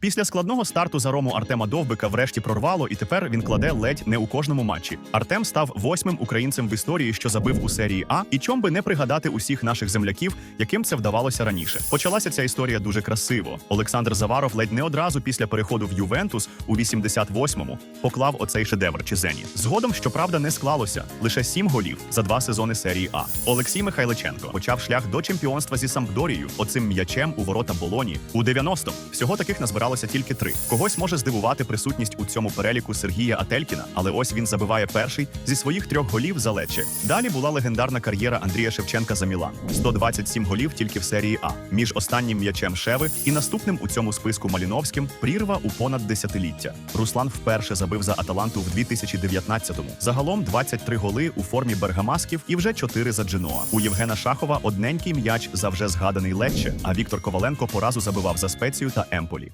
Після складного старту за рому Артема Довбика врешті прорвало, і тепер він кладе ледь не у кожному матчі. Артем став восьмим українцем в історії, що забив у серії А, і чом би не пригадати усіх наших земляків, яким це вдавалося раніше. Почалася ця історія дуже красиво. Олександр Заваров ледь не одразу після переходу в Ювентус у 88-му поклав оцей шедевр Чизені. Згодом, щоправда, не склалося лише сім голів за два сезони серії А. Олексій Михайличенко почав шлях до чемпіонства зі Сампдорією оцим м'ячем у ворота Болоні у 90-му. Всього таких назбиралося тільки три. Когось може здивувати присутність у цьому переліку Сергія Ателькіна, але ось він забиває перший зі своїх трьох голів за Лече. Далі була легендарна кар'єра Андрія Шевченка за Мілан. 127 голів тільки в серії А. Між останнім м'ячем Шеви і наступним у цьому списку Маліновським прірва у понад десятиліття. Руслан вперше забив за Аталанту в 2019-му. Загалом 23 голи у формі бергамасків і вже 4 за Дженоа. У Євгена Шахова одненький м'яч за вже згаданий Лече, а Віктор Коваленко поразу забивав за спецію та Емполі.